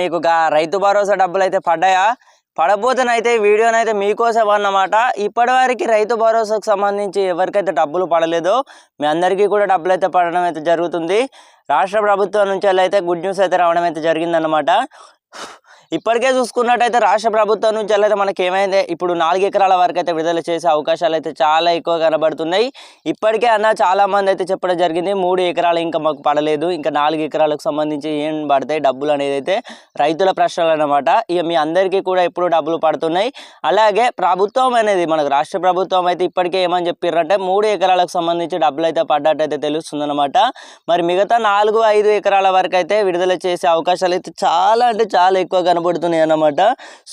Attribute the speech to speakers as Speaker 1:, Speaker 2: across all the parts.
Speaker 1: మీకు రైతు భరోసా డబ్బులు అయితే పడ్డాయా? పడబోతేనైతే ఈ వీడియోనైతే మీకోసం అన్నమాట. ఇప్పటివరకు రైతు భరోసాకు సంబంధించి ఎవరికైతే డబ్బులు పడలేదో మీ అందరికీ కూడా డబ్బులు అయితే పడడం అయితే జరుగుతుంది. రాష్ట్ర ప్రభుత్వం నుంచి అయితే గుడ్ న్యూస్ అయితే రావడం అయితే జరిగిందన్నమాట. ఇప్పటికే చూసుకున్నట్టయితే రాష్ట్ర ప్రభుత్వం నుంచి అయితే మనకి ఏమైంది ఇప్పుడు నాలుగు ఎకరాల వరకు అయితే విడుదల చేసే అవకాశాలు అయితే చాలా ఎక్కువ కనబడుతున్నాయి. ఇప్పటికే అన్న చాలా మంది అయితే చెప్పడం జరిగింది మూడు ఎకరాలు ఇంకా మాకు పడలేదు. ఇంకా నాలుగు ఎకరాలకు సంబంధించి ఏం పడతాయి డబ్బులు అనేది అయితే రైతుల ప్రశ్నలు అనమాట ఇక మీ అందరికీ కూడా ఇప్పుడు డబ్బులు పడుతున్నాయి. అలాగే ప్రభుత్వం అనేది మనకు రాష్ట్ర ప్రభుత్వం అయితే ఇప్పటికే ఏమని చెప్పారంటే మూడు ఎకరాలకు సంబంధించి డబ్బులు అయితే పడ్డట్టు అయితే తెలుస్తుందన్నమాట. మరి మిగతా నాలుగు ఐదు ఎకరాల వరకు అయితే విడుదల చేసే అవకాశాలు అయితే చాలా అంటే చాలా ఎక్కువ కనబడుతున్నాయి అన్నమాట.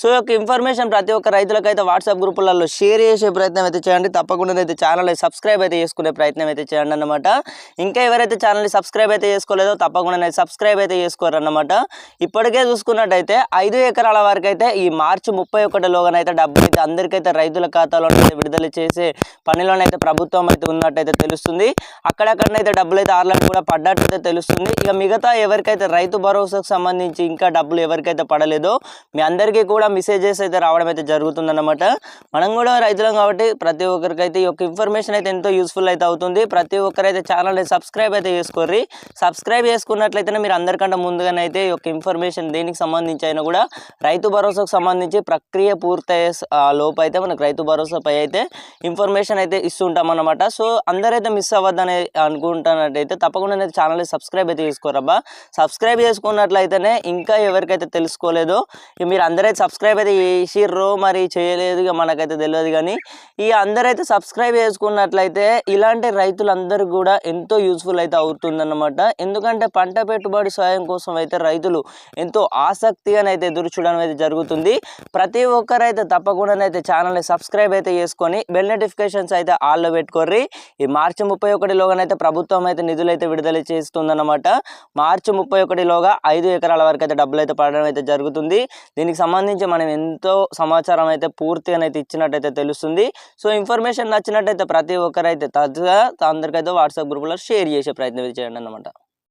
Speaker 1: సో యొక్క ఇన్ఫర్మేషన్ ప్రతి ఒక్క రైతులకు అయితే వాట్సాప్ గ్రూపులలో షేర్ చేసే ప్రయత్నం అయితే చేయండి. తప్పకుండా అయితే ఛానల్ సబ్స్క్రైబ్ అయితే చేసుకునే ప్రయత్నం అయితే చేయండి అన్నమాట. ఇంకా ఎవరైతే ఛానల్ని సబ్స్క్రైబ్ అయితే చేసుకోలేదో తప్పకుండా సబ్స్క్రైబ్ అయితే చేసుకోరన్నమాట ఇప్పటికే చూసుకున్నట్టయితే ఐదు ఎకరాల వరకు అయితే ఈ మార్చి ముప్పై ఒకటిలోగానైతే డబ్బులు అయితే అందరికైతే రైతుల ఖాతాలో విడుదల చేసే పనిలోనైతే ప్రభుత్వం అయితే ఉన్నట్టయితే తెలుస్తుంది. అక్కడక్కడనైతే డబ్బులు అయితే ఆర్లకు కూడా పడ్డట్టయితే తెలుస్తుంది. ఇక మిగతా ఎవరికైతే రైతు భరోసాకు సంబంధించి ఇంకా డబ్బులు ఎవరికైతే పడలేదు మీ అందరికీ కూడా మెసేజెస్ అయితే రావడం అయితే జరుగుతుందన్నమాట. మనం కూడా రైతులం కాబట్టి ప్రతి ఒక్కరికైతే ఈ యొక్క ఇన్ఫర్మేషన్ అయితే ఎంతో యూస్ఫుల్ అయితే అవుతుంది. ప్రతి ఒక్కరైతే ఛానల్ని సబ్స్క్రైబ్ అయితే చేసుకోర్రి. సబ్స్క్రైబ్ చేసుకున్నట్లయితేనే మీరు అందరికంటే ముందుగానే అయితే ఈ యొక్క ఇన్ఫర్మేషన్ దేనికి సంబంధించి అయినా కూడా రైతు భరోసాకు సంబంధించి ప్రక్రియ పూర్తయ్యే ఆ లోపు అయితే మనకు రైతు భరోసాపై అయితే ఇన్ఫర్మేషన్ అయితే ఇస్తుంటాం అన్నమాట సో అందరైతే మిస్ అవ్వద్దని అనుకుంటున్నట్టయితే తప్పకుండా ఛానల్ని సబ్స్క్రైబ్ అయితే చేసుకోరబ్బా సబ్స్క్రైబ్ చేసుకున్నట్లయితేనే ఇంకా ఎవరికైతే తెలుసుకోలేదు ఇక మీరు అందరైతే సబ్స్క్రైబ్ అయితే చేసిర్రో మరి చేయలేదు ఇక మనకైతే తెలియదు కానీ ఈ అందరైతే సబ్స్క్రైబ్ చేసుకున్నట్లయితే ఇలాంటి రైతులందరూ కూడా ఎంతో యూస్ఫుల్ అయితే అవుతుందన్నమాట. ఎందుకంటే పంట పెట్టుబడి సాయం కోసం అయితే రైతులు ఎంతో ఆసక్తిగానైతే ఎదురు చూడడం అయితే జరుగుతుంది. ప్రతి ఒక్కరైతే తప్పకుండా అయితే ఛానల్ని సబ్స్క్రైబ్ అయితే చేసుకొని బెల్ నోటిఫికేషన్స్ అయితే ఆల్లో పెట్టుకోర్రి. ఈ మార్చి ముప్పై ఒకటిలోగానైతే ప్రభుత్వం అయితే నిధులు అయితే విడుదల చేస్తుందన్నమాట. మార్చి ముప్పై ఒకటిలోగా ఐదు ఎకరాల వరకు అయితే డబ్బులు అయితే పడడం అయితే జరుగుతుంది. దీనికి సంబంధించి మనం ఎంతో సమాచారం అయితే పూర్తిగా అయితే ఇచ్చినట్టయితే తెలుస్తుంది. సో ఇన్ఫర్మేషన్ నచ్చినట్టయితే ప్రతి ఒక్కరైతే తరచుగా అందరికైతే వాట్సాప్ గ్రూప్లో షేర్ చేసే ప్రయత్నం చేయండి అన్నమాట.